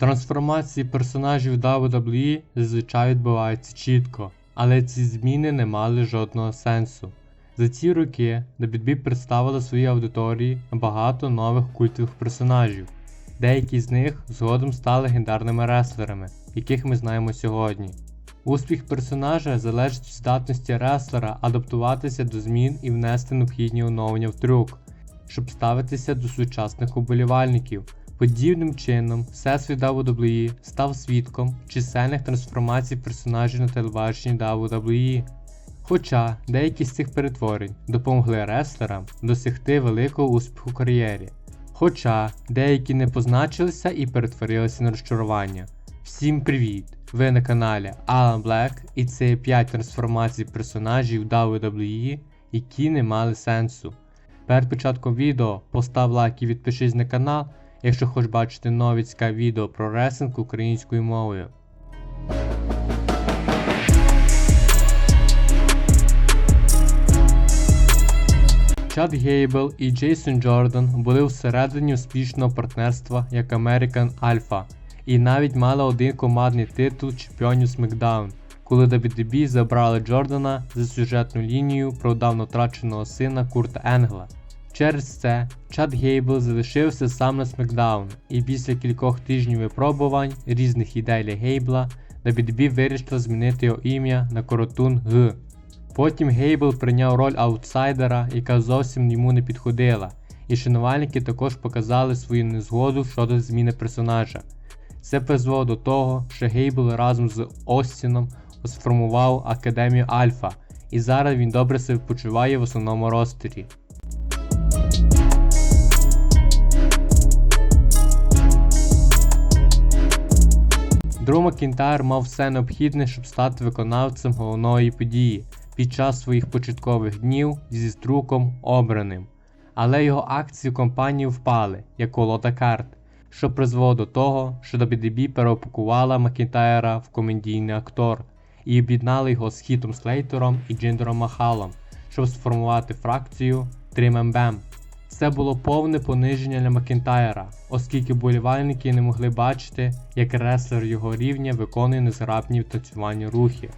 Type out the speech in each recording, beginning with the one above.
Трансформації персонажів WWE зазвичай відбуваються чітко, але ці зміни не мали жодного сенсу. За ці роки WWE представила своїй аудиторії багато нових культових персонажів. Деякі з них згодом стали легендарними реслерами, яких ми знаємо сьогодні. Успіх персонажа залежить від здатності реслера адаптуватися до змін і внести необхідні оновлення в трюк, щоб ставитися до сучасних уболівальників. Подібним чином, всесвіт WWE став свідком чисельних трансформацій персонажів на телебаченні WWE. Хоча деякі з цих перетворень допомогли реслерам досягти великого успіху кар'єрі. Хоча деякі не позначилися і перетворилися на розчарування. Всім привіт! Ви на каналі Alan Black і це є 5 трансформацій персонажів WWE, які не мали сенсу. Перед початком відео постав лайк і підпишись на канал, якщо хочеш бачити нові цікаві відео про ресинг українською мовою. Чад Гейбл і Джейсон Джордан були всередині успішного партнерства як American Alpha і навіть мали один командний титул чемпіонів SmackDown, коли WWE забрали Джордана за сюжетну лінію про давно втраченого сина Курта Енгла. Через це Чад Гейбл залишився сам на SmackDown, і після кількох тижнів випробувань різних ідей для Гейбла WWE вирішила змінити його ім'я на Коротун Г. Потім Гейбл прийняв роль аутсайдера, яка зовсім йому не підходила, і шанувальники також показали свою незгоду щодо зміни персонажа. Це призвело до того, що Гейбл разом з Остіном сформував Академію Альфа, і зараз він добре себе почуває в основному ростері. Дру Макінтайр мав все необхідне, щоб стати виконавцем головної події під час своїх початкових днів зі струком обраним. Але його акції в компанії впали, як колода карт, що призвело до того, що WWE переопакувала Макінтайра в комедійний актор і об'єднали його з Хітом Слейтером і Джиндером Махалом, щоб сформувати фракцію 3 Це було повне пониження для Макінтайра, оскільки болівальники не могли бачити, як реслер його рівня виконує незграбні в танцюванні рухи.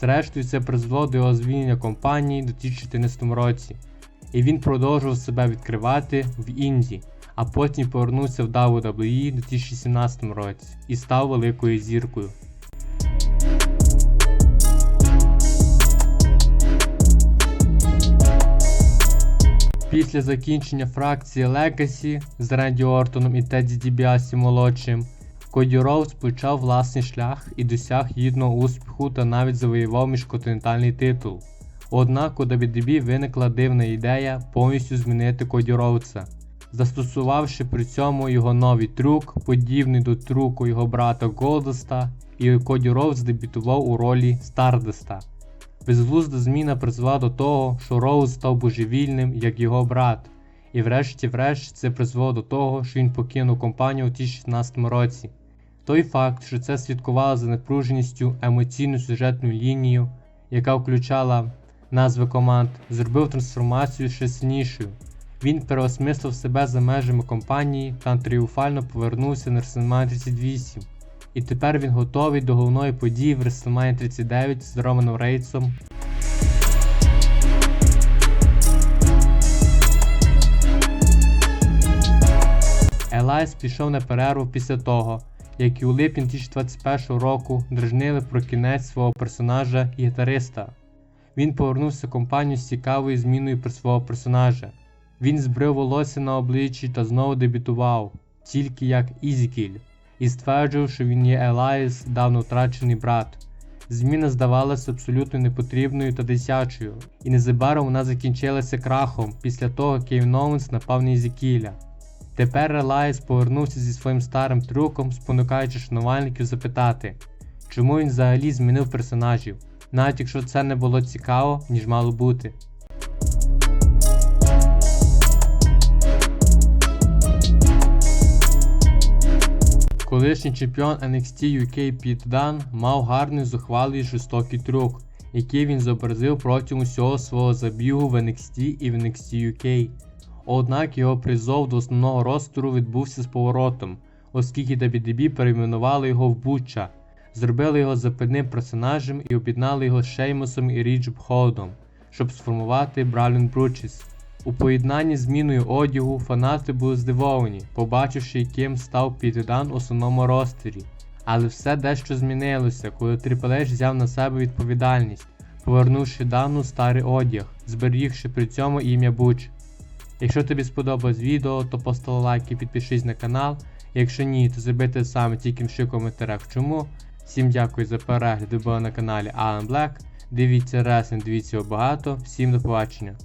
Зрештою, це призвело до його звільнення компанії у 2014 році, і він продовжував себе відкривати в Інді, а потім повернувся в WWE у 2017 році і став великою зіркою. Після закінчення фракції Legacy з Ренді Ортоном і Тедді Дібіасі молодшим, Коді Роуз почав власний шлях і досяг гідного успіху та навіть завоював міжконтинентальний титул. Однак у WWE виникла дивна ідея повністю змінити Коді Роудса, застосувавши при цьому його новий трюк, подібний до трюку його брата Голдеста, і Коді Роуз дебютував у ролі Стардеста. Безглузда зміна призвела до того, що Роуз став божевільним, як його брат, і врешті-врешт це призвело до того, що він покинув компанію у 2016 році. Той факт, що це слідкувало за напруженістю емоційну сюжетну лінію, яка включала назви команд, зробив трансформацію ще сильнішою. Він переосмислив себе за межами компанії та тріумфально повернувся на WrestleMania 38. І тепер він готовий до головної події в WrestleMania 39 з Романом Рейдсом. Елайс пішов на перерву після того, як і у липні 2021 року дражнили про кінець свого персонажа і гітариста. Він повернувся в компанію з цікавою зміною про свого персонажа. Він збрив волосся на обличчі та знову дебютував, тільки як Ізікіль, і стверджував, що він є Елайс, давно втрачений брат. Зміна здавалася абсолютно непотрібною та десячою, і незабаром вона закінчилася крахом після того, як Кейв Новенс напав на Ізікіля. Тепер Релайс повернувся зі своїм старим трюком, спонукаючи шанувальників запитати, чому він взагалі змінив персонажів, навіть якщо це не було цікаво, ніж мало бути. Колишній чемпіон NXT UK Піт Дан мав гарний зухвалий жорстокий трюк, який він зобразив протягом усього свого забігу в NXT і в NXT UK. Однак його призов до основного ростеру відбувся з поворотом, оскільки WWE перейменували його в Буча, зробили його запальним персонажем і об'єднали його з Шеймусом і Річ Холдом, щоб сформувати Бравлін Бручіс. У поєднанні з зміною одягу фанати були здивовані, побачивши, яким став піддан у основному ростері. Але все дещо змінилося, коли H взяв на себе відповідальність, повернувши Дану старий одяг, зберігши при цьому ім'я Буч. Якщо тобі сподобалось відео, то постав лайк і підпишись на канал. Якщо ні, то зроби те саме, тільки в коментарях чому. Всім дякую за перегляд, ви були на каналі Alan Black. Дивіться реслінг, дивіться його багато. Всім до побачення.